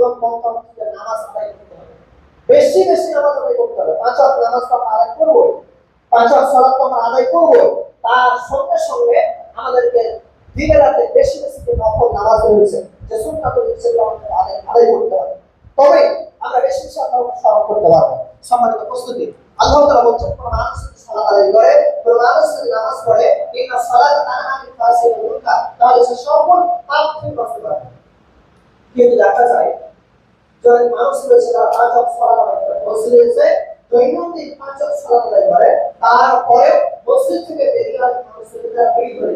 এবং পন্থা হচ্ছে নামাজ আদায় করতে হবে। বেশি বেশি নামাজ আদায় করতে হবে। পাঁচ ওয়াক্ত নামাজ তো আমরা আদায় করব পাঁচ ওয়াক্ত সালাত তো আমরা আদায় করব তার সঙ্গে সঙ্গে আমাদেরকে দিনে রাতে বেশি বেশি যে নফল নামাজ রয়েছে, যে সুন্নাত রয়েছে আমাদের আদায় আদায় করতে হবে। তবে আমরা বেশি বেশি আল্লাহ স্মরণ করতে পারব। সম্মানিত প্রস্তুতি আল্লাহ তাআলা বলছেন, কোন মানুষ যদি সালাত আদায় করে, কোন মানুষ যদি নামাজ পড়ে, ইন্না সালাত তানহা আনিল মুনকার, তাহলে সে সকল পাপ থেকে বাঁচতে পারবে। কিন্তু দেখা যায় মানুষ রয়েছে পাঁচ এসে দৈনন্দিন পাঁচ ওয়াক্ত সালাত করে তারপরে মসজিদ থেকে বেরিয়ে আসে মানুষকে তারা বেরিয়ে করে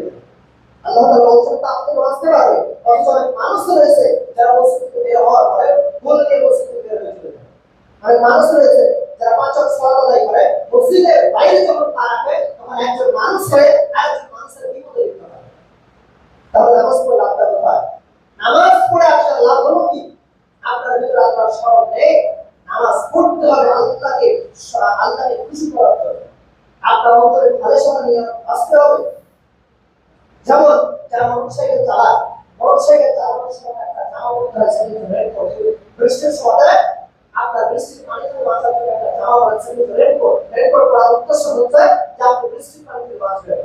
অনেক মানুষ রয়েছে যারা মসজিদ থেকে বের হওয়ার পরে বের হয়ে চলে অনেক মানুষ রয়েছে যারা পাঁচ আদায় করে মসজিদের বাইরে যখন পা তখন একজন মানুষ হয়ে আরেকজন মানুষের বিপদে লিপ্ত হয় তাহলে নামাজ পড়ে লাভটা কোথায় নামাজ পড়ে আপনার লাভ হলো কি? আপনার ভিতরে আল্লাহর স্মরণ নেই নামাজ পড়তে হবে আল্লাহকে আল্লাহকে খুশি করার জন্য। আপনার অন্তরে ভালো সময় নিয়ে আসতে হবে। যেমন যারা মোটরসাইকেল চালায়, মোটরসাইকেল চালানোর সময় একটা জামা পড়তে হয়, সেটা রেড কোট বৃষ্টির সময় আপনার বৃষ্টির পানি থেকে বাঁচার জন্য একটা জামা পড়ছে রেড কোট রেড কোট পরার উদ্দেশ্য হচ্ছে যে আপনি বৃষ্টির পানি থেকে বাঁচবেন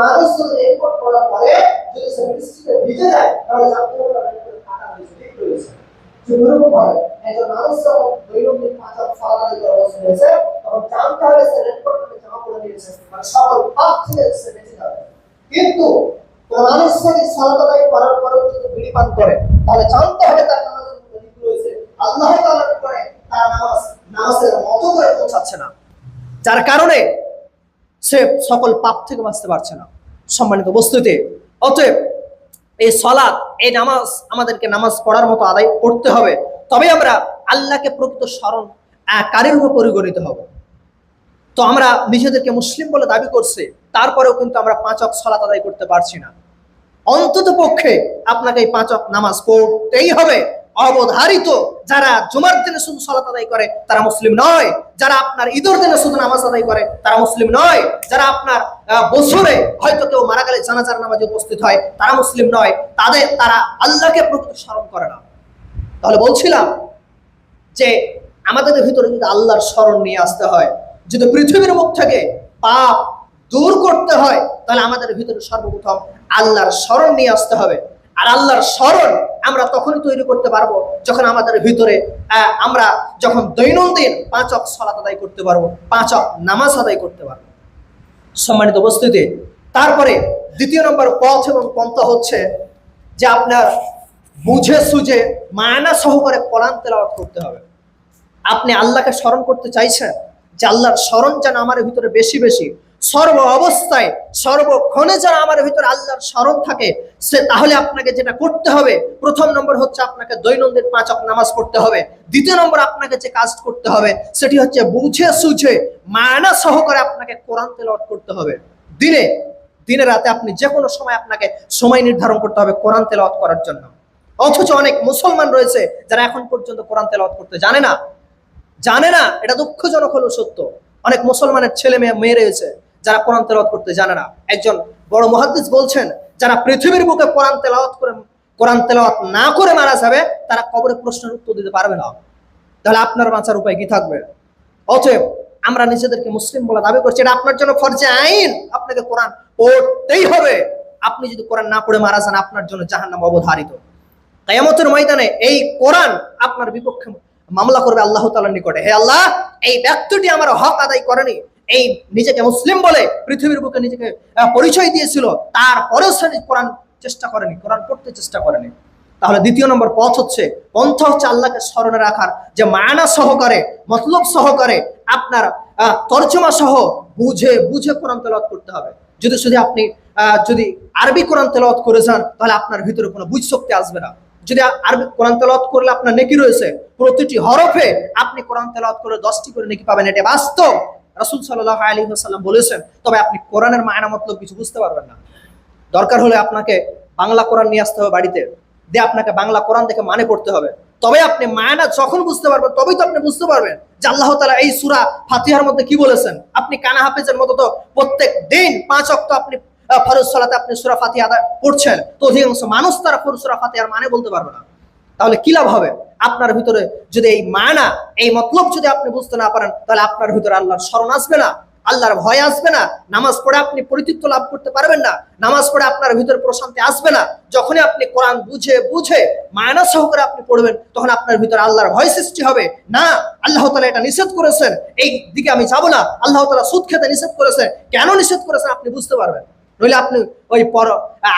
মানুষ যদি রেড কোট পরার পরে যদি সে বৃষ্টিতে ভিজে যায়, তাহলে জানতে হবে রেড কোট কাটা হয়েছে। ঠিক রয়েছে হয় একজন মানুষ যখন দৈনন্দিন সালাদ করে বসে রয়েছে। তখন জানতে হবে সে রেড কোট জামা পরে নিয়েছে মানে সকল পাপ থেকে সে বেঁচে যাবে। কিন্তু কোন মানুষ যদি সালাত আদায় করার পরেও যদি বিড়ি পান করে, তাহলে জানতে হবে তার নামাজের মধ্যে রয়েছে। আল্লাহ তাআলা কি করে? তার নামাজ, নামাজের মতো করে পৌঁছাচ্ছে না। যার কারণে সে সকল পাপ থেকে বাঁচতে পারছে না। সম্মানিত বস্তুতে অতএব এই সলাদ এই নামাজ আমাদেরকে নামাজ পড়ার মতো আদায় করতে হবে। তবে আমরা আল্লাহকে প্রকৃত স্মরণ কারীর রূপে পরিগণিত হব। তো আমরা নিজেদেরকে মুসলিম বলে দাবি করছে, তারপরেও কিন্তু আমরা পাঁচক সলাত আদায় করতে পারছি না। অন্তত পক্ষে আপনাকে এই পাঁচ অক নামাজ পড়তেই হবে। অবধারিত যারা জুমার দিনে শুধু সলাত আদায় করে, তারা মুসলিম নয়। যারা আপনার ঈদের দিনে শুধু নামাজ আদায় করে, তারা মুসলিম নয়। যারা আপনার বছরে হয়তো কেউ মারা গেলে জানাজার নামাজে উপস্থিত হয়, তারা মুসলিম নয়। তাদের, তারা আল্লাহকে প্রকৃত স্মরণ করে না। তাহলে বলছিলাম যে আমাদের ভিতরে যদি আল্লাহর স্মরণ নিয়ে আসতে হয়, যদি পৃথিবীর মুখ থেকে পাপ দূর করতে হয়, তাহলে আমাদের ভিতরে সর্বপ্রথম আল্লাহর স্মরণ নিয়ে আসতে হবে। আর আল্লাহর স্মরণ আমরা তখনই তৈরি করতে পারব যখন আমাদের ভিতরে আমরা যখন দৈনন্দিন পাঁচ অক সলাত আদায় করতে পারব, পাঁচ অক নামাজ আদায় করতে পারব। সম্মানিত উপস্থিতি, তারপরে দ্বিতীয় নম্বর পথ এবং পন্থা হচ্ছে যে আপনার বুঝে সুঝে মায়না সহকারে কোরআন তেলাওয়াত করতে হবে। আপনি আল্লাহকে স্মরণ করতে চাইছেন যে আল্লাহর স্মরণ যেন আমার ভিতরে বেশি বেশি সর্ব অবস্থায়, সর্বক্ষণে যেন আমার ভিতরে আল্লাহর স্মরণ থাকে, সে তাহলে আপনাকে যেটা করতে হবে, প্রথম নম্বর হচ্ছে আপনাকে দৈনন্দিন পাঁচ অক নামাজ পড়তে হবে। দ্বিতীয় নম্বর আপনাকে যে কাজ করতে হবে, সেটি হচ্ছে বুঝে সুঝে মায়না সহকারে আপনাকে কোরআন তেলাওয়াত করতে হবে। দিনে দিনে রাতে আপনি যে কোনো সময় আপনাকে সময় নির্ধারণ করতে হবে কোরআন তেলাওয়াত করার জন্য। অথচ অনেক মুসলমান রয়েছে যারা এখন পর্যন্ত কোরআন তেলাওয়াত করতে জানে না। জানে না, এটা দুঃখজনক হলো সত্য। অনেক মুসলমানের ছেলে মেয়ে মেয়ে রয়েছে। যারা কোরআন তেলাওয়াত করতে জানে না। একজন বড় মহাদ্দিস বলছেন, যারা পৃথিবীর বুকে কোরআন তেলাওয়াত করে, কোরআন তেলাওয়াত না করে মারা যাবে, তারা কবরে প্রশ্নের উত্তর দিতে পারবে না। তাহলে আপনার বাঁচার উপায় কি থাকবে? অতএব আমরা নিজেদেরকে মুসলিম বলে দাবি করছি, এটা আপনার জন্য ফরজে আইন। আপনাকে কোরআন পড়তেই হবে। আপনি যদি কোরআন না পড়ে মারা যান, আপনার জন্য জাহান্নাম অবধারিত। কায়ামতের ময়দানে এই কোরআন আপনার বিপক্ষে মামলা করবে আল্লাহ তাআলার নিকটে। হে আল্লাহ, এই ব্যক্তিটি আমার হক আদায় করেনি। এই নিজেকে মুসলিম বলে পৃথিবীর বুকে নিজেকে পরিচয় দিয়েছিল, তারপরেও সে কোরআন চেষ্টা করেনি, কোরআন পড়তে চেষ্টা করেনি। তাহলে দ্বিতীয় নম্বর পথ হচ্ছে, পন্থা হচ্ছে আল্লাহকে স্মরণে রাখার যে মায়ানা সহকারে, মতলব সহকারে আপনার তর্জমা সহ বুঝে বুঝে কোরআন তেলাওয়াত করতে হবে। যদি শুধু আপনি যদি আরবি কোরআন তেলাওয়াত করে যান, তাহলে আপনার ভিতরে কোনো বুঝ শক্তি আসবে না। যদি আরবি কোরআন তেলাওয়াত করলে আপনার নেকি রয়েছে, প্রতিটি হরফে আপনি কোরআন তেলাওয়াত করে দশটি করে নেকি পাবেন, এটা বাস্তব। রাসূল সাল্লাল্লাহু আলাইহি ওয়াসাল্লাম বলেছেন, তবে আপনি কোরআনের মায়না মতলব কিছু বুঝতে পারবেন না। দরকার হলে আপনাকে বাংলা কোরআন নিয়ে আসতে হবে বাড়িতে, দিয়ে আপনাকে বাংলা কোরআন দেখে মানে পড়তে হবে। তবে আপনি মায়না যখন বুঝতে পারবেন, তবেই তো আপনি বুঝতে পারবেন যে আল্লাহ তালা এই সুরা ফাতিহার মধ্যে কি বলেছেন। আপনি কানা হাফেজের মতো তো প্রত্যেক দিন পাঁচ অক্ত আপনি ফরজ সালাতে আপনি সূরা ফাতিহা পড়ছেন তো অধিকাংশ মানুষ তারা ফরজ সূরা ফাতিহার মানে বলতে পারবে না। তাহলে কি লাভ হবে? আপনার ভিতরে যদি এই মানা, এই মতলব যদি আপনি বুঝতে না পারেন, তাহলে আপনার ভিতরে আল্লাহর স্মরণ আসবে না, আল্লাহর ভয় আসবে না, নামাজ পড়ে আপনি পরিতৃপ্ত লাভ করতে পারবেন না, নামাজ পড়ে আপনার ভিতরে প্রশান্তি আসবে না, যখনই আপনি কোরআন বুঝে বুঝে মায়না সহকারে আপনি পড়বেন, তখন আপনার ভিতরে আল্লাহর ভয় সৃষ্টি হবে। না, আল্লাহ তালা এটা নিষেধ করেছেন, এই দিকে আমি যাব না, আল্লাহ তালা সুদ খেতে নিষেধ করেছেন। কেন নিষেধ করেছেন আপনি বুঝতে পারবেন? নইলে আপনি ওই পর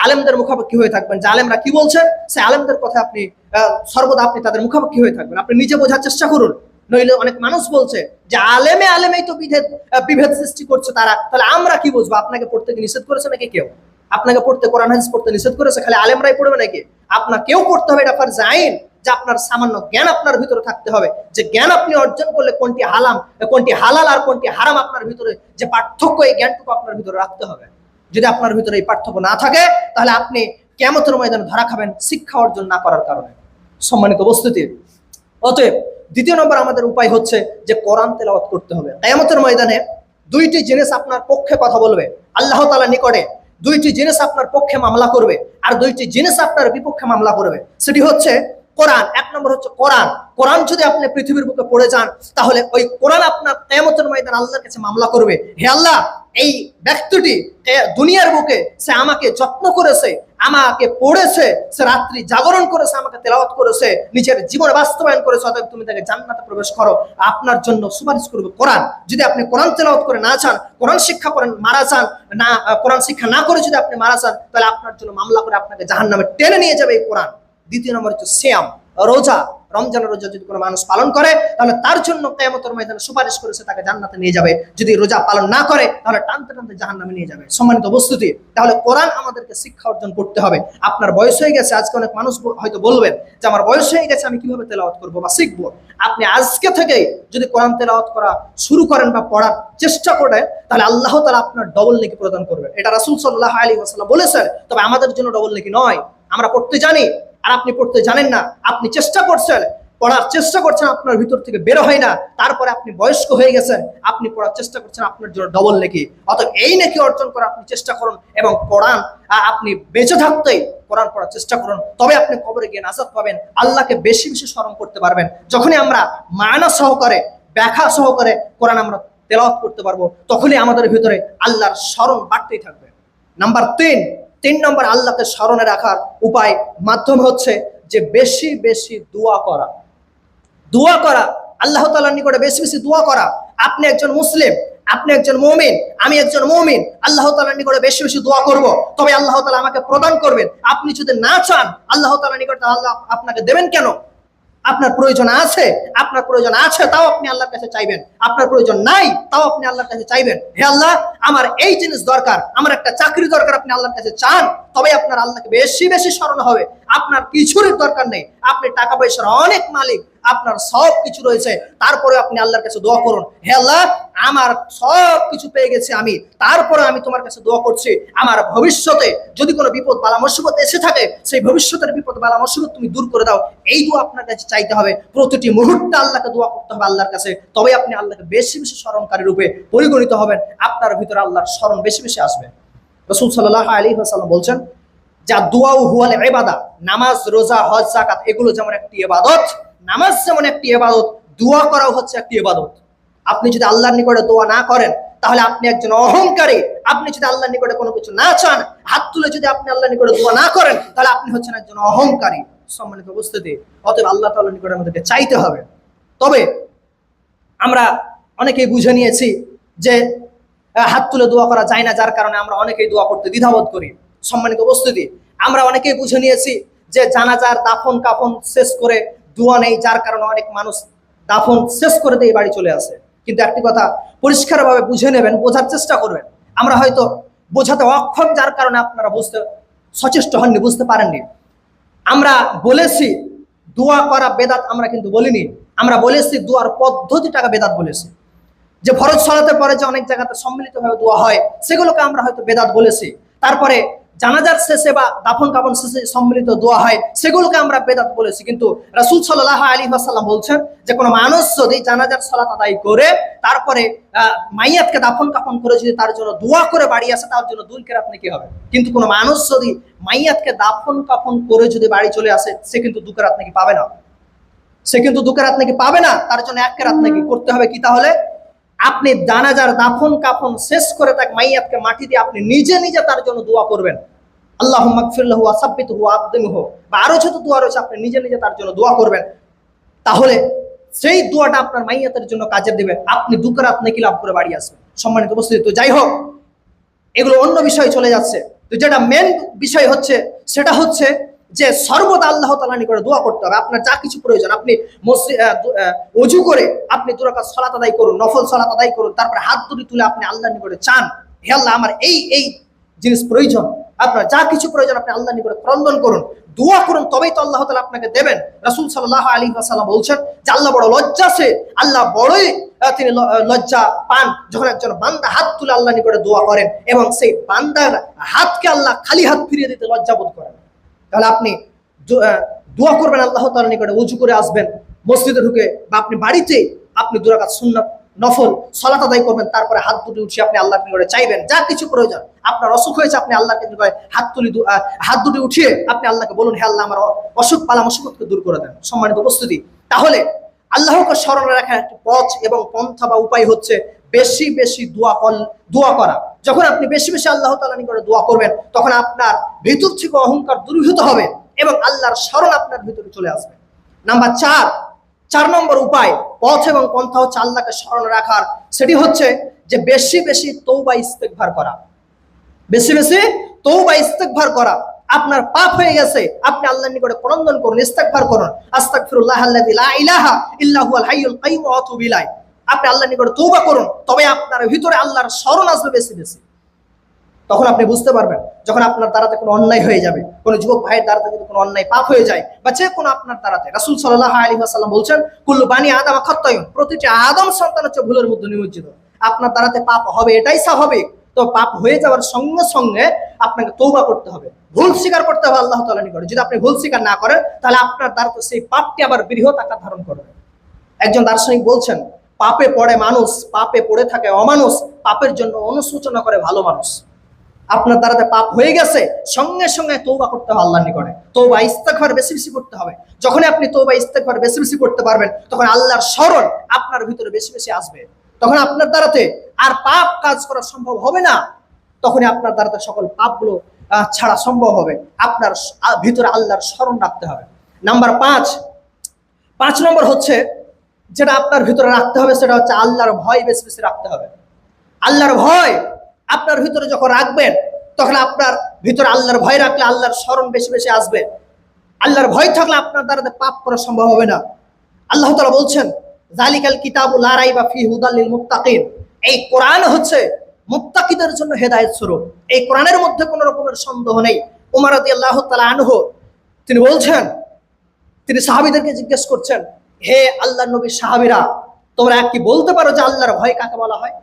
আলেমদের মুখাপেক্ষি হয়ে থাকবেন। যে আলেমরা কি বলছে, সে আলেমদের কথা আপনি সর্বদা আপনি তাদের মুখাপেক্ষি হয়ে থাকবেন। আপনি নিজে বোঝার চেষ্টা করুন। নইলে অনেক মানুষ বলছে যে আলেমে আলেমেই তো বিভেদ বিভেদ সৃষ্টি করছে তারা। তাহলে আমরা কি বুঝব? আপনাকে পড়তে নিষেধ করেছে নাকি কেউ? আপনাকে পড়তে, কোরআন, হাদিস পড়তে নিষেধ করেছে? খালি আলেমরাই পড়বে নাকি? আপনাকেও পড়তে হবে এটা ফার্জ আইন, যে আপনার সামান্য জ্ঞান আপনার ভিতরে থাকতে হবে। যে জ্ঞান আপনি অর্জন করলে কোনটি হালাম, কোনটি হালাল আর কোনটি হারাম আপনার ভিতরে যে পার্থক্য, এই জ্ঞানটুকু আপনার ভিতরে রাখতে হবে। যদি আপনার ভিতরে এই পার্থক্য না থাকে, তাহলে আপনি কেমতের ময়দানে ধরা খাবেন শিক্ষা অর্জন না করার কারণে। সম্মানিত বস্তুতি অতএব, দ্বিতীয় নম্বর আমাদের উপায় হচ্ছে যে কোরআন তেলাওয়াত করতে হবে। কেয়ামতের ময়দানে দুইটি জিনিস আপনার পক্ষে কথা বলবে, আল্লাহ তালা নিকটে দুইটি জিনিস আপনার পক্ষে মামলা করবে, আর দুইটি জিনিস আপনার বিপক্ষে মামলা করবে। সেটি হচ্ছে কোরআন, এক নম্বর হচ্ছে কোরআন। কোরআন যদি আপনি পৃথিবীর বুকে পড়ে যান, তাহলে ওই কোরআন আপনার কেয়ামতের ময়দান আল্লাহর কাছে মামলা করবে। হে আল্লাহ, এই ব্যক্তিটি দুনিয়ার বুকে, সে আমাকে যত্ন করেছে, আমাকে পড়েছে, সে রাত্রি জাগরণ করেছে, আমাকে তেলাওয়াত করেছে, নিজের জীবন বাস্তবায়ন করেছে, অতএব তুমি তাকে জান্নাতে প্রবেশ করো। আপনার জন্য সুপারিশ করবে কোরআন। যদি আপনি কোরআন তেলাওয়াত করে না চান কোরআন শিক্ষা করেন মারা চান না, কোরআন শিক্ষা না করে যদি আপনি মারা চান তাহলে আপনার জন্য মামলা করে আপনাকে জাহান্নামে টেনে নিয়ে যাবে এই কোরআন। দ্বিতীয় নম্বর হচ্ছে শ্যাম রোজা, রমজানের রোজা যদি কোনো মানুষ পালন করে, তাহলে তার জন্য কেমতর ময়দানে সুপারিশ করেছে তাকে জান্নাতে নিয়ে যাবে। যদি রোজা পালন না করে, তাহলে টানতে টানতে জাহান্নামে নিয়ে যাবে। সম্মানিত বস্তুতি তাহলে কোরআন আমাদেরকে শিক্ষা অর্জন করতে হবে। আপনার বয়স হয়ে গেছে, আজকে অনেক মানুষ হয়তো বলবেন যে, আমার বয়স হয়ে গেছে, আমি কীভাবে তেলাওয়াত করব বা শিখব? আপনি আজকে থেকে যদি কোরআন তেলাওয়াত করা শুরু করেন বা পড়ার চেষ্টা করেন, তাহলে আল্লাহ তালা আপনার ডবল নেকি প্রদান করবে। এটা রাসুল সাল্লাহ আলী ওসাল্লাম বলেছেন, তবে আমাদের জন্য ডবল নেকি নয়। আমরা পড়তে জানি আর আপনি পড়তে জানেন না, আপনি চেষ্টা করছেন, পড়ার চেষ্টা করছেন, আপনার ভিতর থেকে বের হয় না, তারপরে আপনি বয়স্ক হয়ে গেছেন, আপনি পড়ার চেষ্টা করছেন, আপনার জন্য ডবল নেকি? অতএব এই নেকি অর্জন করার আপনি চেষ্টা করুন এবং কোরআন আপনি বেঁচে থাকতেই কোরআন পড়ার চেষ্টা করুন। তবে আপনি কবরে গিয়ে নাজাত পাবেন, আল্লাহকে বেশি বেশি স্মরণ করতে পারবেন। যখনই আমরা মায়না সহকারে, ব্যাখ্যা সহকারে কোরআন আমরা তেলাওয়াত করতে পারব, তখনই আমাদের ভিতরে আল্লাহর স্মরণ বাড়তেই থাকবে। নাম্বার তিন তিন নম্বর আল্লাহকে স্মরণে রাখার উপায় মাধ্যম হচ্ছে যে বেশি বেশি দোয়া করা। দোয়া করা, আল্লাহ তালার নিকটে বেশি বেশি দোয়া করা। আপনি একজন মুসলিম, আপনি একজন মমিন, আমি একজন মমিন, আল্লাহ তালার নিকটে বেশি বেশি দোয়া করব। তবে আল্লাহ তালা আমাকে প্রদান করবেন। আপনি যদি না চান, আল্লাহ তালার নিকটে আল্লাহ আপনাকে দেবেন কেন? আপনার প্রয়োজন আছে, আপনার প্রয়োজন আছে, তাও আপনি আল্লাহর কাছে চাইবেন। আপনার প্রয়োজন নাই, তাও আপনি আল্লাহর কাছে চাইবেন। হে আল্লাহ, আমার এই জিনিস দরকার, আমার একটা চাকরি দরকার, আপনি আল্লাহর কাছে চান, তবে আপনার আল্লাহকে বেশি বেশি স্মরণ হবে। আপনার কিছুরই দরকার নেই। আপনি টাকা পয়সার অনেক মালিক আপনার সব কিছু রয়েছে তারপরে আপনি আল্লাহর কাছে দোয়া করুন। হে আল্লাহ, আমার সব কিছু পেয়ে গেছে আমি, তারপরে আমি তোমার কাছে দোয়া করছি। আমার ভবিষ্যতে যদি কোনো বিপদ, বালা, মুসিবত এসে থাকে, সেই ভবিষ্যতের বিপদ, বালা, মুসিবত তুমি দূর করে দাও। এই দোয়া আপনার কাছে চাইতে হবে। প্রতিটি মুহূর্তে আল্লাহকে দোয়া করতে হবে আল্লাহর কাছে। তবে আপনি আল্লাহকে বেশি বেশি স্মরণকারী রূপে পরিগণিত হবেন। আপনার ভিতরে আল্লাহর স্মরণ বেশি বেশি আসবে। রসুল সাল্লাহ আলী হাসাল্লাম বলছেন, যা দোয়াও হুয়াল এবাদা নামাজ, রোজা, হজ জাকাত এগুলো যেমন একটি এবাদত নামাজ যেমন একটি এবাদত দোয়া করাও হচ্ছে একটি এবাদত আপনি যদি আল্লাহর নিকটে দোয়া না করেন, তাহলে আপনি একজন অহংকারী। আপনি যদি আল্লাহর নিকটে কোনো কিছু না চান, হাত তুলে যদি আপনি আল্লাহর নিকটে দোয়া না করেন, তাহলে আপনি হচ্ছেন একজন অহংকারী। সম্মানিত উপস্থিতি, অতএব আল্লাহ তাল্লাহ নিকটে আমাদেরকে চাইতে হবে। তবে আমরা অনেকেই বুঝে নিয়েছি যে হাত তুলে দোয়া করা যায় না, যার কারণে আমরা অনেকেই দোয়া করতে দ্বিধাবোধ করি। সম্মানিত উপস্থিতি, আমরা অনেকেই বুঝে নিয়েছি যে, জানাজার দাফন কাফন শেষ করে দোয়া নেই, যার কারণে অনেক মানুষ দাফন শেষ করে দিয়ে বাড়ি চলে আসে। কিন্তু একটি কথা, পরিষ্কারভাবে বুঝে নেবেন, বোঝার চেষ্টা করবেন। আমরা হয়তো বোঝাতে অক্ষম, যার কারণে আপনারা বুঝতে, সচেষ্ট হননি, বুঝতে পারেননি। আমরা বলেছি, দোয়া করা বেদাত আমরা কিন্তু বলিনি। আমরা বলেছি, দোয়ার পদ্ধতিটাকে বেদাত বলেছি। যে ফরজ সলাতে পরে যে অনেক জায়গাতে সম্মিলিতভাবে দোয়া হয়, সেগুলোকে আমরা হয়তো বেদাত বলেছি। তারপরে জানাজার শেষে বা দাফন কাফন শেষে সম্মিলিত দোয়া হয়, সেগুলোকে আমরা বেদাত বলেছি। কিন্তু রাসুল সাল্লাহ আলী আসাল্লাম বলছেন যে কোনো মানুষ যদি জানাজার সালাত আদায় করে, তারপরে মাইয়াতকে দাফন কাপন করে যদি তার জন্য দোয়া করে বাড়ি আসে, তার জন্য দুই কেরাত নাকি হবে? কিন্তু কোনো মানুষ যদি মাইয়াতকে দাফন কাফন করে যদি বাড়ি চলে আসে, সে কিন্তু দুকেরাত নাকি পাবে না। সে কিন্তু দু কেরাত নাকি পাবে না, তার জন্য এক কেরাত নাকি করতে হবে কি তাহলে? আপনি জানাজার দাফন কাফন শেষ করে তাকে মাইয়াতকে মাটি দিয়ে আপনি নিজে নিজে তার জন্য দোয়া করবেন। আল্লাহ মাকফিল্লাহ আসাব্বিত হু আব্দিম হো বা আরও ছোট দোয়া রয়েছে, আপনি নিজে নিজে তার জন্য দোয়া করবেন। তাহলে সেই দোয়াটা আপনার মাইয়াতের জন্য কাজে দেবে। আপনি দু কেরাত নাকি লাভ করে বাড়ি আসবেন। সম্মানিত উপস্থিতি, তো যাই হোক, এগুলো অন্য বিষয় চলে যাচ্ছে। তো যেটা মেন বিষয় হচ্ছে, সেটা হচ্ছে যে সর্বদা আল্লাহ তালা নিকটে দোয়া করতে হবে। আপনার যা কিছু প্রয়োজন, আপনি অজু করে আপনি দুরাকাত সলাত আদায় করুন, নফল সলাত আদায় করুন, তারপরে হাত দুটি তুলে আপনি আল্লাহ নিকটে চান। হে আল্লাহ, আমার এই এই জিনিস প্রয়োজন। আপনার যা কিছু প্রয়োজন আপনি আল্লাহ নিকটে ক্রন্দন করুন। দোয়া করুন, তবেই তো আল্লাহ তালা আপনাকে দেবেন। রাসুল সাল্লাহ আলী সাল্লাম বলছেন যে, আল্লাহ বড় লজ্জা সে, আল্লাহ বড়ই তিনি লজ্জা পান যখন একজন বান্দা হাত তুলে আল্লাহ নিকটে দোয়া করেন এবং সেই বান্দার হাতকে আল্লাহ খালি হাত ফিরিয়ে দিতে লজ্জা বোধ করেন। তাহলে আপনি দোয়া করবেন আল্লাহ তাআলার নিকটে, উজু করে আসবেন, মসজিদে ঢুকে বা আপনি বাড়িতে আপনি দুরাকাত সুন্নাত নফল, সলাত আদায় করবেন, তারপরে হাত দুটি উঠিয়ে আপনি আল্লাহর নিকটে চাইবেন, যা কিছু প্রয়োজন। আপনার অসুখ হয়েছে, আপনি আল্লাহকে নিকটে হাত তুলি হাত দুটি উঠিয়ে আপনি আল্লাহকে বলুন, হে আল্লাহ, আমার অসুখ পালাম অসুখকে দূর করে দেন। সম্মানিত উপস্থিতি। তাহলে আল্লাহকে স্মরণে রাখার একটি পথ এবং পন্থা বা উপায় হচ্ছে বেশি বেশি দোয়া কল দোয়া করা। যখন আপনি বেশি বেশি আল্লাহ তাআলা নিকটে দোয়া করবেন, তখন আপনার ভিতর থেকে অহংকার দূরীভূত হবে এবং আল্লাহর স্মরণ আপনার ভিতরে চলে আসবে। নাম্বার চার চার নম্বর উপায়, পথ এবং পন্থা হচ্ছে আল্লাহকে স্মরণ রাখার। সেটি হচ্ছে যে বেশি বেশি তৌ তৌবা ইস্তেকভার করা। বেশি বেশি তৌ তৌবা ইস্তেকভার করা। আপনার পাপ হয়ে গেছে, আপনি আল্লাহর নিকটে ক্রন্দন করুন ইস্তেকভার করুন। আস্তাগফিরুল্লাহ আল্লাযী লা ইলাহা ইল্লা হাইয়ুল কাইয়্যুম ওয়া আতুবু আপনি আল্লাহর নিকটে তৌবা করুন, তবে আপনার ভিতরে আল্লাহর স্মরণ আসবে বেশি বেশি। তখন আপনি বুঝতে পারবেন, যখন আপনার দ্বারাতে কোনো অন্যায় হয়ে যাবে, কোনো যুবক ভাইয়ের দ্বারাতে যদি কোনো অন্যায় পাপ হয়ে যায়, বা যে কোনো আপনার দ্বারাতে। রাসূল সাল্লাল্লাহু আলাইহি ওয়াসাল্লাম বলছেন, কুল্লু বানি আদম খাত্তায়ুন প্রতিটি আদম সন্তান হচ্ছে ভুলের মধ্যে নিমজ্জিত। আপনার দ্বারাতে পাপ হবে, এটাই স্বাভাবিক। তো পাপ হয়ে যাওয়ার সঙ্গে সঙ্গে আপনাকে তৌবা করতে হবে। ভুল স্বীকার করতে হবে আল্লাহ তাআলা নিকটে। যদি আপনি ভুল স্বীকার না করেন, তাহলে আপনার দ্বারা সেই পাপটি আবার বৃহৎ আকার ধারণ করবে। একজন দার্শনিক বলছেন পাপে পড়ে মানুষ, পাপে পড়ে থাকে অমানুষ, পাপের জন্য অনুশোচনা করে ভালো মানুষ। আপনার দ্বারাতে পাপ হয়ে গেছে, সঙ্গে সঙ্গে তৌবা করতে হবে আল্লাহ নিকটে। তৌবা ইস্তেগফার বেশি বেশি করতে হবে। যখন আপনি তৌবা ইস্তেগফার বেশি বেশি করতে পারবেন, তখন আল্লাহর স্মরণ আপনার ভিতরে বেশি বেশি আসবে। তখন আপনার দ্বারাতে আর পাপ কাজ করা সম্ভব হবে না। তখনই আপনার দ্বারাতে সকল পাপগুলো ছাড়া সম্ভব হবে। আপনার ভিতরে আল্লাহর স্মরণ রাখতে হবে। নাম্বার পাঁচ পাঁচ নম্বর হচ্ছে যেটা আপনার ভিতরে রাখতে হবে, সেটা হচ্ছে আল্লাহর ভয় বেশি বেশি রাখতে হবে। আল্লাহর ভয় আপনার ভিতরে যখন রাখবেন, তখন আপনার ভিতরে আল্লাহর ভয় রাখলে আল্লাহর স্মরণ বেশি বেশি আসবে। আল্লাহর ভয় থাকলে আপনার দ্বারা পাপ করা সম্ভব হবে না। আল্লাহ তাআলা বলছেন জালিকাল কিতাবু লা রাইবা ফি হুদাল লিল মুত্তাকিন। এই কোরআন হচ্ছে মুত্তাকিদের জন্য হেদায়েত স্বরূপ। এই কোরআনের মধ্যে কোনো রকমের সন্দেহ নেই। উমর রাদিয়াল্লাহু তাআলা আনহু, তিনি বলছেন, তিনি সাহাবীদেরকে জিজ্ঞেস করছেন হে আল্লাহ নবী সাহাবীরা, তোমরা কি বলতে পারো যে আল্লাহর ভয় কাকে বলা হয়?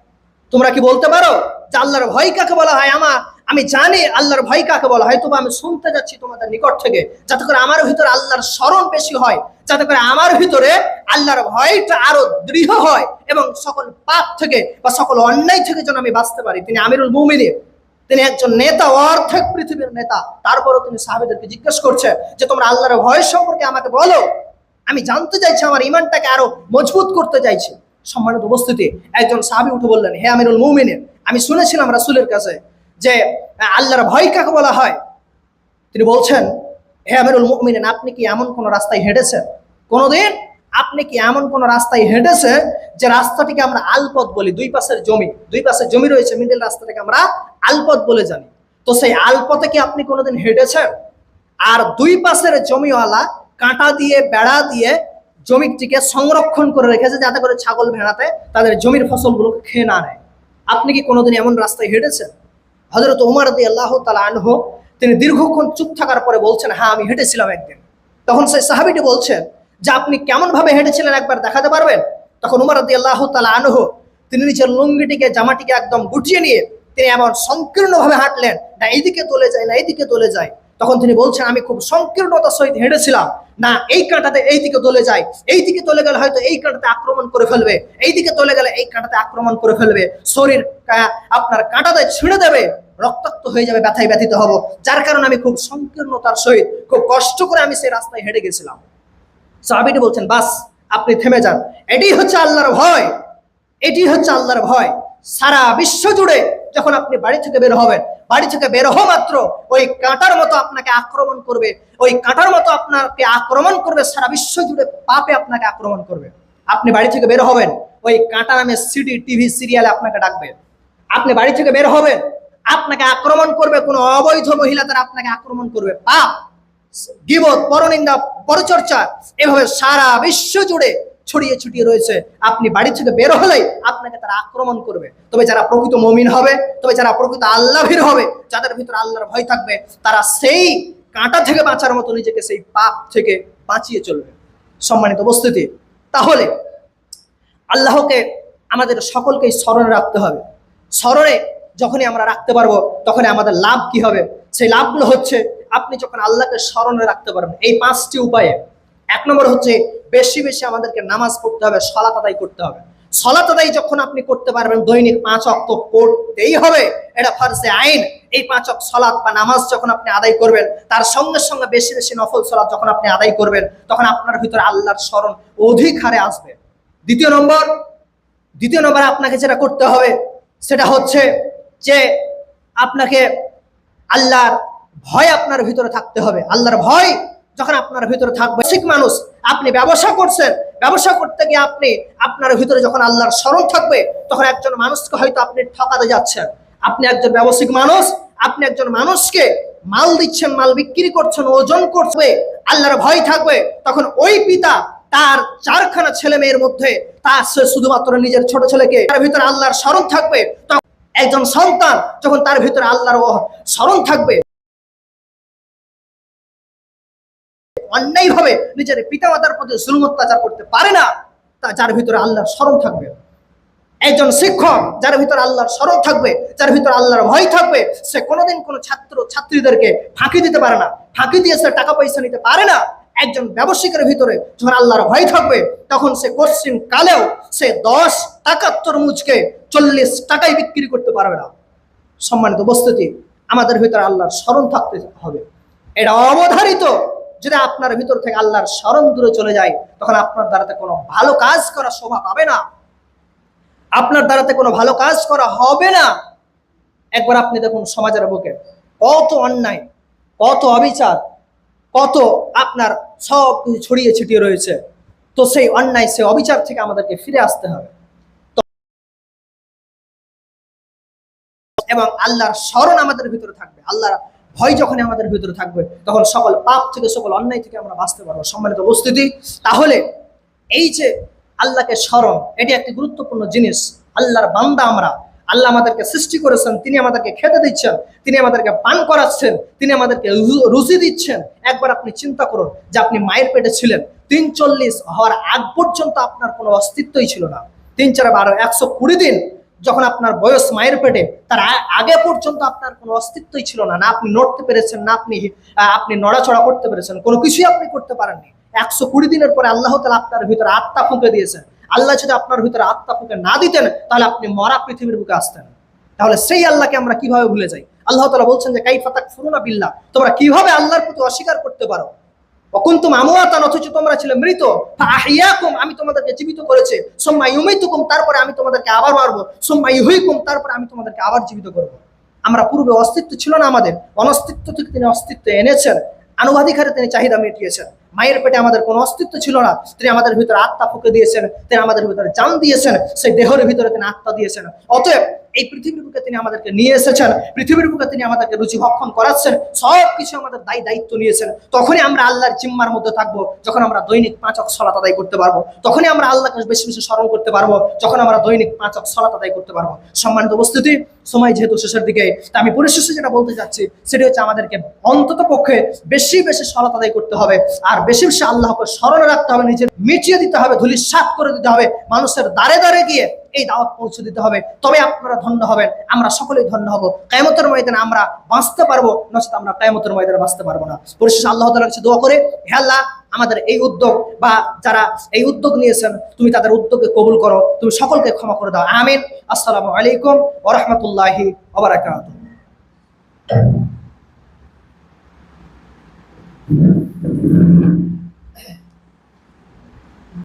তোমরা কি বলতে পারো যে আল্লাহর ভয় কাকে বলা হয়? আমার আমি জানি আল্লাহর ভয় কাকে বলা হয়, তবে আমি শুনতে যাচ্ছি তোমাদের নিকট থেকে, যাতে করে আমার ভিতরে আল্লাহর স্মরণ বেশি হয়, যাতে করে আমার ভিতরে আল্লাহর ভয়টা আরও দৃঢ় হয় এবং সকল পাপ থেকে বা সকল অন্যায় থেকে যেন আমি বাঁচতে পারি। তিনি আমিরুল মুমিনিন, তিনি একজন নেতা, অর্ধেক পৃথিবীর নেতা। তারপরও তিনি সাহাবিদেরকে জিজ্ঞেস করছে যে, তোমরা আল্লাহর ভয় সম্পর্কে আমাকে বলো? আমি জানতে চাইছি, আমার ইমানটাকে আরও মজবুত করতে চাইছি। সম্মানিত উপস্থিতি, একজন সাহাবি উঠে বললেন, হে আমিরুল মুমিনিন। আমি শুনেছিলাম রাসুলের কাছে যে, আল্লাহর ভয় কাকে বলা হয়? তিনি বলছেন, হে আমিরুল মুমিনিন, আপনি কি এমন কোন রাস্তায় হেঁটেছেন? কোনোদিন আপনি কি এমন কোন রাস্তায় হেঁটেছে যে রাস্তাটিকে আমরা আলপথ বলি? দুই পাশের জমি, দুই পাশের জমি রয়েছে, মিডিল রাস্তাটাকে আমরা আলপথ বলে জানি। তো সেই আলপথে কি আপনি কোনোদিন হেঁটেছেন? আর দুই পাশের জমিওয়ালা কাঁটা দিয়ে, বেড়া দিয়ে জমিটিকে সংরক্ষণ করে রেখেছে যাতে করে ছাগল ভেড়াতে তাদের জমির ফসলগুলোকে খেয়ে না নেয়। আপনি কি কোনোদিন এমন রাস্তায় হেঁটেছেন? হজরত উমার দি আল্লাহ তালা আনহ তিনি দীর্ঘক্ষণ চুপ থাকার পরে বলছেন হ্যাঁ আমি হেঁটেছিলাম একদিন। তখন সেই সাহাবিটি বলছেন, যে আপনি কেমন ভাবে হেঁটেছিলেন একবার দেখাতে পারবেন? তখন উমার আল্লাহ তালা আনহ তিনি নিজের লুঙ্গিটিকে, জামাটিকে একদম গুটিয়ে নিয়ে তিনি এমন সংকীর্ণভাবে হাঁটলেন, না, এইদিকে তোলে যায়, না, এইদিকে তোলে যায়। তখন তিনি বলছেন, আমি খুব সংকীর্ণতার সহিত হেঁটেছিলাম। না, এই কাঁটাতে এই দিকে তোলে যায়। এই দিকে তোলে গেলে হয়তো এই কাঁটাতে আক্রমণ করে ফেলবে। এই দিকে তোলে গেলে এই কাঁটাতে আক্রমণ করে ফেলবে। শরীর আপনার কাঁটাতে ছিঁড়ে দেবে। রক্তাক্ত হয়ে যাবে, ব্যথায় ব্যথিত হব। যার কারণে আমি খুব সংকীর্ণতার সহিত, খুব কষ্ট করে আমি সেই রাস্তায় হেঁটে গেছিলাম। সাহাবিটি বলছেন, বাস, আপনি থেমে যান। এটি হচ্ছে আল্লাহর ভয়। এটি হচ্ছে আল্লাহর ভয়। সারা বিশ্ব জুড়ে যখন আপনি বাড়ি থেকে বের হবেন, বাড়ি থেকে বের হওয়া মাত্র ওই কাঁটার মতো আপনাকে আক্রমণ করবে, ওই কাঁটার মতো আপনাকে আক্রমণ করবে, সারা বিশ্ব জুড়ে পাপে আপনাকে আক্রমণ করবে। আপনি বাড়ি থেকে বের হবেন, ওই কাঁটা নামে সিডি টিভি সিরিয়ালে আপনাকে ডাকবে। আপনি বাড়ি থেকে বের হবেন, আপনাকে আক্রমণ করবে কোনো অবৈধ মহিলা, তারা আপনাকে আক্রমণ করবে। পাপ, গিবত, পরনিন্দা, পরচর্চা, এভাবে সারা বিশ্ব জুড়ে ছড়িয়ে ছড়িয়ে রয়েছে। আপনি বাড়ি থেকে বের হলেই আপনাকে তারা আক্রমণ করবে। তবে যারা প্রকৃত মমিন হবে, তবে যারা প্রকৃত আল্লাভীর হবে, যাদের ভিতরে আল্লাহর ভয় থাকবে, তারা সেই কাঁটা থেকে বাঁচার মতো নিজেকে সেই পাপ থেকে বাঁচিয়ে চলবে। সম্মানিত উপস্থিতি, তাহলে আল্লাহকে আমাদের সকলকেই স্মরণে রাখতে হবে। স্মরণে যখনই আমরা রাখতে পারব, তখনই আমাদের লাভ কি হবে? সেই লাভগুলো হচ্ছে আপনি যখন আল্লাহকে স্মরণে রাখতে পারবেন। এই পাঁচটি উপায়ে। এক নম্বর হচ্ছে বেশি বেশি আমাদেরকে নামাজ পড়তে হবে, সলাত আদায় করতে হবে। সলাত আদায় যখন আপনি করতে পারবেন, দৈনিক পাঁচ অক্ত পড়তেই হবে। এটা ফার্সে আইন। এই পাঁচ অক্ত সলাৎ বা নামাজ যখন আপনি আদায় করবেন, তার সঙ্গে সঙ্গে বেশি বেশি নফল সলাৎ যখন আপনি আদায় করবেন, তখন আপনার ভিতরে আল্লাহর স্মরণ অধিক হারে আসবে। দ্বিতীয় নম্বর দ্বিতীয় নম্বর আপনাকে যেটা করতে হবে, সেটা হচ্ছে যে আপনাকে আল্লাহর ভয় আপনার ভিতরে থাকতে হবে। আল্লাহর ভয় যখন আপনার ভিতরে থাকবে শিখ মানুষ, আপনি ব্যবসা করছেন, ব্যবসা করতে গিয়ে আপনি, আপনার ভিতরে যখন আল্লাহর স্মরণ থাকবে, তখন একজন মানুষকে হয়তো আপনি ঠকাতে যাচ্ছেন। আপনি একজন ব্যবসায়িক মানুষ, আপনি একজন মানুষকে মাল দিচ্ছেন, মাল বিক্রি করছেন, ওজন করছে, আল্লাহর ভয় থাকবে, তখন ওই পিতা তার চারখানা ছেলে মেয়ের মধ্যে তার সে শুধুমাত্র নিজের ছোট ছেলেকে, তার ভিতরে আল্লাহর স্মরণ থাকবে, তখন একজন সন্তান, যখন তার ভিতরে আল্লাহর স্মরণ থাকবে অন্যায়ভাবে নিজের পিতামাতার প্রতি জুলুম অত্যাচার করতে পারে না, তা যার ভিতরে আল্লাহর স্মরণ থাকবে। একজন শিক্ষক যার ভিতরে আল্লাহর স্মরণ থাকবে, যার ভিতরে আল্লাহর ভয় থাকবে, সে কোনোদিন কোনো ছাত্র, ছাত্রীদেরকে ফাঁকি দিতে পারে না। ফাঁকি দিয়ে সে টাকা পয়সা নিতে পারে না। একজন ব্যবসায়িকের ভিতরে যখন আল্লাহর ভয় থাকবে, তখন সে কোশ্চিন কালেও সে দশ টাকার তরমুজকে চল্লিশ টাকায় বিক্রি করতে পারবে না। সম্মানিত উপস্থিতি, আমাদের ভিতরে আল্লাহর স্মরণ থাকতে হবে। এটা অবধারিত। যদি আপনার ভিতর থেকে আল্লাহর স্মরণ দূরে চলে যায়, তখন আপনার দ্বারাতে কোনো ভালো কাজ করা শোভা পাবে না। আপনার দ্বারাতে কোনো ভালো কাজ করা হবে না। একবার আপনি দেখুন সমাজের বুকে কত অন্যায়, কত অবিচার, কত আপনার সব কিছু ছড়িয়ে ছিটিয়ে রয়েছে। তো সেই অন্যায়, সেই অবিচার থেকে আমাদেরকে ফিরে আসতে হবে। এবং আল্লাহর স্মরণ আমাদের ভিতরে থাকবে। আল্লাহর ভয় যখন আমাদের ভিতরে থাকবে, তখন সকল পাপ থেকে, সকল অন্যায় থেকে আমরা বাঁচতে পারব। সম্মানিত উপস্থিতি, তাহলে এই যে আল্লাহকে স্মরণ, এটি একটি গুরুত্বপূর্ণ জিনিস। আল্লাহর বান্দা আমরা। আল্লাহ আমাদেরকে সৃষ্টি করেছেন, তিনি আমাদেরকে খেতে দিচ্ছেন, তিনি আমাদেরকে পান করাচ্ছেন, তিনি আমাদেরকে রুচি দিচ্ছেন। একবার আপনি চিন্তা করুন যে আপনি মায়ের পেটে ছিলেন তিন চল্লিশ হওয়ার আগ পর্যন্ত আপনার কোনো অস্তিত্বই ছিল না। তিন চার বারো একশো কুড়ি দিন যখন আপনার বয়স মায়ের পেটে, তার আগে পর্যন্ত আপনার কোনো অস্তিত্বই ছিল না। না আপনি নড়তে পেরেছেন, না আপনি আপনি নড়াচড়া করতে পেরেছেন, কোনো কিছুই আপনি করতে পারেননি। একশো কুড়ি দিনের পরে আল্লাহ তালা আপনার ভিতরে আত্মা ফুঁকে দিয়েছেন। আল্লাহ যদি আপনার ভিতরে আত্মা ফুঁকে না দিতেন, তাহলে আপনি মরা পৃথিবীর বুকে আসতেন। তাহলে সেই আল্লাহকে আমরা কীভাবে ভুলে যাই? আল্লাহ তালা বলছেন যে কাই ফাতাক ফুরুনা বিল্লাহ, তোমরা কীভাবে আল্লাহর প্রতি অস্বীকার করতে পারো? অকুন্তুম আমওয়াতান, অথচ তোমরা ছিলে মৃত। আমি তোমাদেরকে তারপরে আমি তোমাদেরকে আবার মারবো। সুম্মা ইউহিকুম তারপরে আমি তোমাদেরকে আবার জীবিত করব। আমরা পূর্বে অস্তিত্ব ছিল না আমাদের, অনস্তিত্ব থেকে তিনি অস্তিত্ব এনেছেন। আনুবাধিকারে তিনি চাহিদা মিটিয়েছেন। মায়ের পেটে আমাদের কোনো অস্তিত্ব ছিল না। তিনি আমাদের ভিতরে আত্মা ফুকে দিয়েছেন, তিনি আমাদের ভিতরে জান দিয়েছেন, সেই দেহের ভিতরে তিনি আত্মা দিয়েছেন। অতএব এই পৃথিবীর বুকে তিনি আমাদেরকে নিয়ে এসেছেন, পৃথিবীর বুকে তিনি আমাদেরকে রুচি ভক্ষণ করাচ্ছেন সব কিছু আমাদের দায়ী দায়িত্ব নিয়েছেন। তখনই আমরা আল্লাহর জিম্মার মধ্যে থাকব, যখন আমরা দৈনিক পাঁচ অক সলাত আদায় করতে পারব। তখনই আমরা আল্লাহকে বেশি বেশি স্মরণ করতে পারব, যখন আমরা দৈনিক পাঁচ অক সলাত আদায় করতে পারব। সম্মানিত উপস্থিতি, সময় যেহেতু শেষের দিকে, তা আমি পরিশেষে যেটা বলতে চাচ্ছি, সেটি হচ্ছে আমাদেরকে অন্তত পক্ষে বেশি বেশি সলাত আদায় করতে হবে, আর বেশি বেশি আল্লাহকে স্মরণে রাখতে হবে, নিজের মিটিয়ে দিতে হবে ধুলি সাত করে দিতে হবে, মানুষের দ্বারে দ্বারে গিয়ে এই দাওয়াত পৌঁছে দিতে হবে। তবে আপনারা ধন্য হবেন, আমরা সকলেই ধন্য হব। কেমতের ময়দানে আমরা বাঁচতে পারব, নচেত আমরা কেমতের ময়দানে বাঁচতে পারব না। পরিশেষে আল্লাহ তালার কাছে দোয়া করে, হে আল্লাহ, আমাদের এই উদ্যোগ বা যারা এই উদ্যোগ নিয়েছেন, তুমি তাদের উদ্যোগকে কবুল করো, তুমি সকলকে ক্ষমা করে দাও। আমিন। আসসালামু আলাইকুম ওরহমতুল্লাহি ওবরাকাত